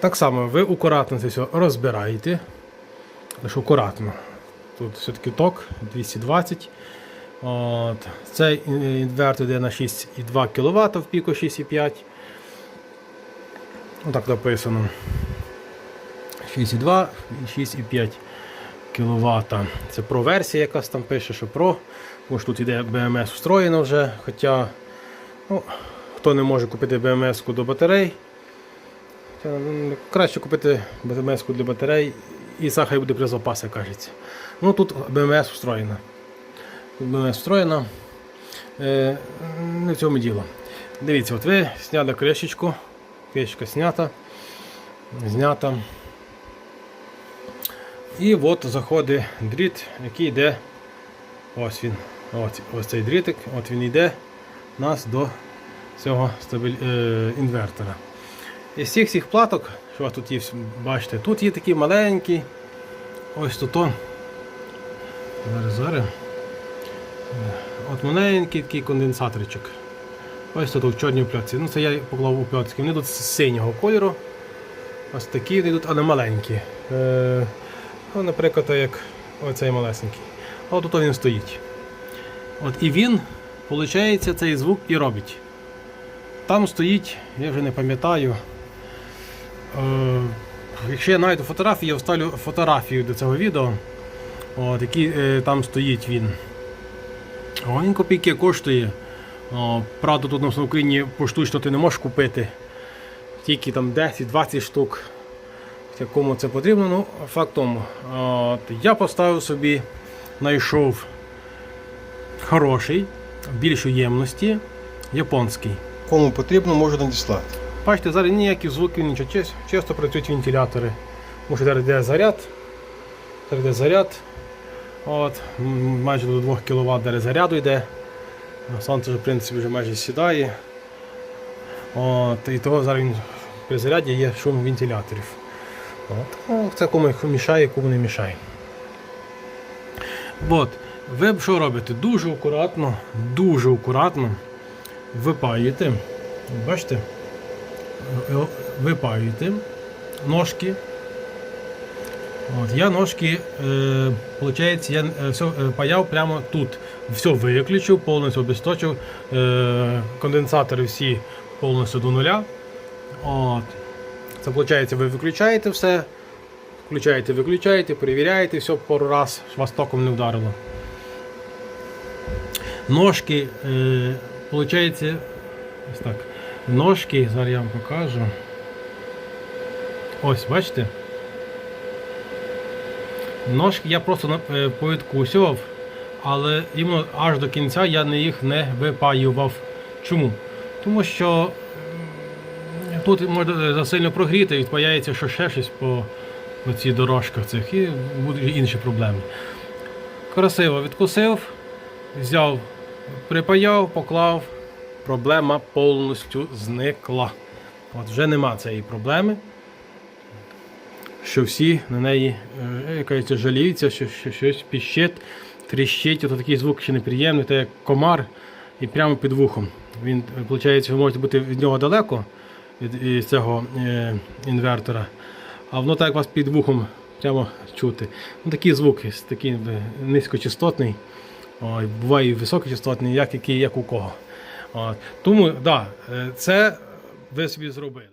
Так само ви акуратно це все розбираєте. Лише акуратно. Тут все-таки ток 220. От. Цей інвертор йде на 6,2 кВт в піку 6,5. Отак написано. 6,2 і 6,5 кВт. Це про версія якась там пише, що про. Тому що тут іде BMS встроєно вже. Хоча ну, хто не може купити BMS до батарей, краще купити BMS для батарей і сахай буде при запасі, кажеться. Ну тут BMS встроєна. Тут BMS встроєна. Е, не в цьому діло. Дивіться, от ви зняли кришечку. Кришечка знята. Знята. І от заходить дріт, який йде. Ось він. Ось, ось цей дрітик, от він йде нас до цього стабіль... е, інвертора. Із цих всіх платок, що у тут є, бачите, тут є такі маленькі. Ось тут. он. Зараз зараз. От маленький такий конденсаторчик. Ось тут в чорній пляці. Ну це я поклав у пляцки. Вони тут з синього кольору. Ось такі вони тут, але маленькі. Е, ну, наприклад, як оцей малесенький. От тут він стоїть. От і він, виходить, цей звук і робить. Там стоїть, я вже не пам'ятаю. Е, якщо я знайду фотографію, я вставлю фотографію до цього відео. От, який е, там стоїть він. О, він копійки коштує. О, правда, тут в Україні поштучно ти не можеш купити. Тільки там 10-20 штук. Кому це потрібно, ну, факт тому. От, я поставив собі, знайшов хороший, більшої ємності, японський. Кому потрібно, можу надіслати. Бачите, зараз ніяких звуків, нічого, чисто працюють вентилятори. Може зараз йде заряд. Зараз йде заряд. От, майже до 2 кВт зараз заряду йде. Сонце в принципі вже майже сідає. От, і того зараз він при заряді є шум вентиляторів. От. Ну, це кому мішає, кому не мішає. От. Ви що робите? Дуже акуратно, дуже акуратно випаюєте. Бачите? Е, випаюєте ножки. От, я ножки, е, я е, все паяв прямо тут. Все виключив, повністю обесточив. Е, конденсатори всі повністю до нуля. От. Це виходить, ви виключаєте все, включаєте, виключаєте, перевіряєте все пару раз, вас током не вдарило. Ножки, виходить, ось так. Ножки, зараз я вам покажу. Ось, бачите? Ножки я просто е, повідкусював, але іменно аж до кінця я їх не випаював. Чому? Тому що тут можна засильно прогріти і відпаяється що ще щось по, по цих дорожках цих і будуть інші проблеми. Красиво відкусив, взяв, припаяв, поклав, проблема повністю зникла. От вже нема цієї проблеми що всі на неї е, як кажеться, жаліються, що, що щось піщить, тріщить, ото такий звук ще неприємний, це як комар і прямо під вухом. Він, виходить, ви можете бути від нього далеко, від, цього е, інвертора, а воно так вас під вухом прямо чути. Ну, Такі звуки, такий е, низькочастотний, буває і високочастотний, як, який, як у кого. Тому да, е, це ви собі зробили.